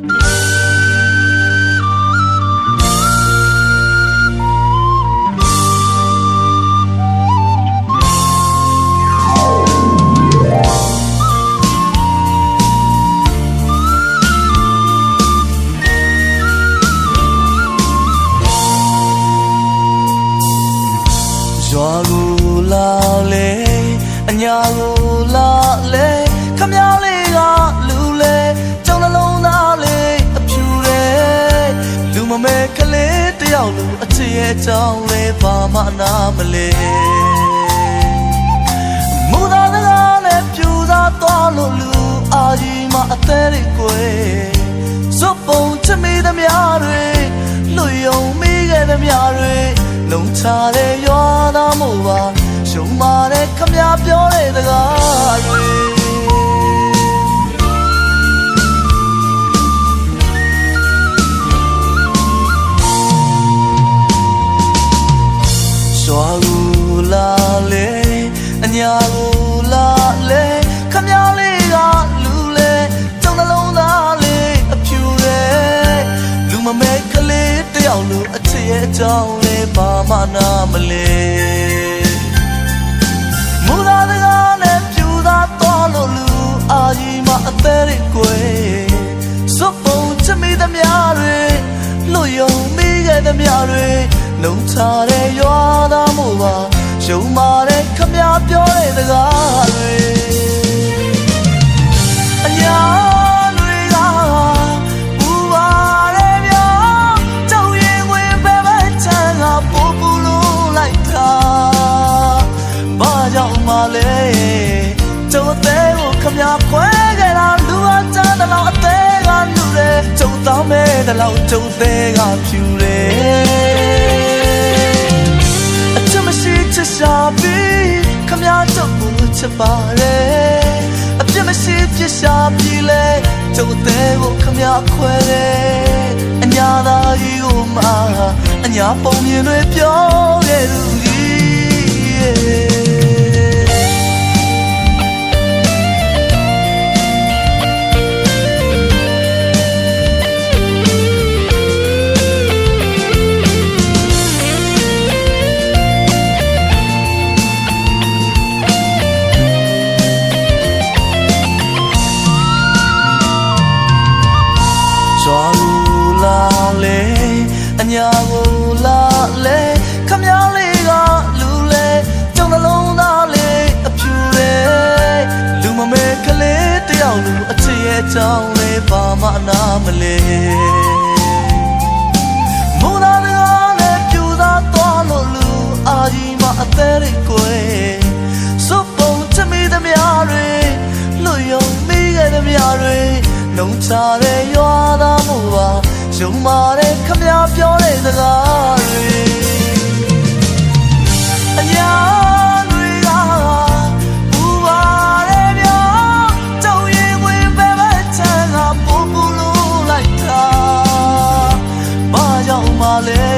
ရွာကိုလာလေအညာကိုလာ လေးတယောက်လူအချစ်ရဲ့ကြောင်လေးဘာမှနာမလဲမူသားစကားနဲ့ပြူစားသွားလို့လူအာကြီးမအသေးတွေကိုဇွတ်ပုံချမိသမျှတွေလူယုံမိခဲ့သမျှတွေလုံချတဲ့ရွာသားမို့ပါရှုံမာတဲ့ခမည်းပြောတဲ့စကားတွေ ကြောင်းလေးဘာမှနာမလဲမူသားစကားနဲ့ပြူသားတော်လို့လူအာကြီးမအသေးတွေကိုစွပ်ပုံချမိသမျှတွေလွတ်ယုံမိခဲ့သမျှတွေလုံချတဲ့ရွာသားမို့ပါရှုံမာတဲ့ခမည်းပြောတဲ့စကားတွေ ကြောင့်မလဲကျုံတဲ့ကိုခမည်းခွဲခဲ့တာလူအချမ်းတလောက်အသေးကလူတယ်ကျုံတောင်းမဲ့တလောက်ကျုံသေးကဖြူတယ်အချစ်မရှိချစ်ရှာပြီးခမည်းတော့ကိုချစ်ပါတယ်အပြစ်မရှိပြစ်ရှာပြီးလဲကျုပ်တဲ့ကိုခမည်းခွဲတယ်အညာသာကြီးကိုမှအညာပုံမြင်တွေပြောခဲ့သူ ရွာကိုလာလေအညာကိုလာလေခမည်းလေးကလူလေကြောင်နှလုံးသားလေးအဖြူလေလူမမဲကလေးတယောက်လူအချစ်ရဲ့ကြောင်လေးဘာမှနာမလဲမူသားစကားနဲ့ပြူသားသွားလို့လူအာကြီးမအသေးတွေကိုစွပ်ပုံချမိသမျှတွေလွတ်ယုံမိခဲ့သမျှတွေလုံချတဲ့ရွာသားမို့ပါ ယုံမာတဲ့ခမည်းပြောတဲ့စကားတွေအညာတွေကဘူပါရဲ့ပြောကြောက်ရင်ဝင်ပဲပဲချမ်းကပို့ပူလို့လိုက်တာဘာကြောင့်မလဲ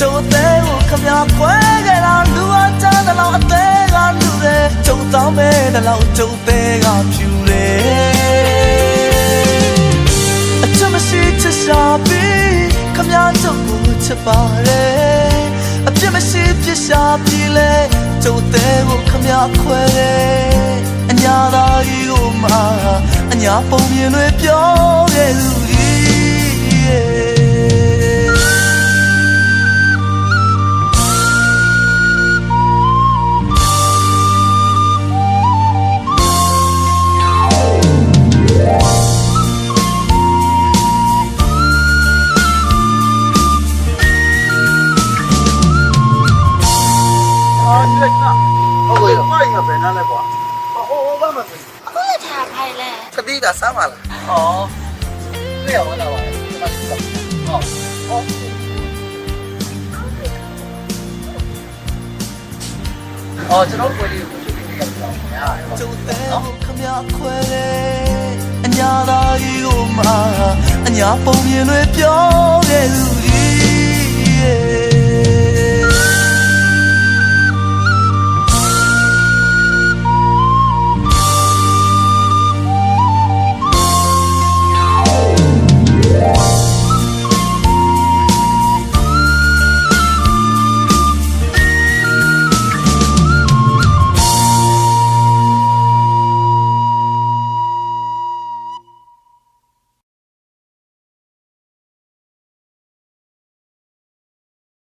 ကျုပ်တဲ့ကိုခမည်းခွဲခဲ့တာလူအချမ်းတလောက်အသေးကလူတယ်ကျုပ်တောင်းမဲ့တလောက်ကျုပ်တဲ့ကဖြူ ခမည်းချုပ်ကိုချစ်ပါတယ်အပြစ်မရှိပြစ်ရှာပြီးလဲကျုပ်တဲ့ကိုခမည်းခွဲတယ်အညာသာကြီးကိုမှအညာပုံမြင်တွေပြောခဲ့သူကြီး မိုင်းကဘယ်နာလဲကွာဟိုဟိုဘာမှမဖြစ်အခုလည်းထားခိုင်းလဲကတိကစားပါလားဟောပြရဝင်လာပါဒီမှာရှိတာဟောဟောအော်ကျွန်တော်ကိုလေးကိုကြည့်နေရတော့ညာရကျုပ်တဲ့ကိုခမည်းခွဲတယ်အညာသာကြီးကိုမှအညာပုံမြင်တွေပြောခဲ့သူကြီး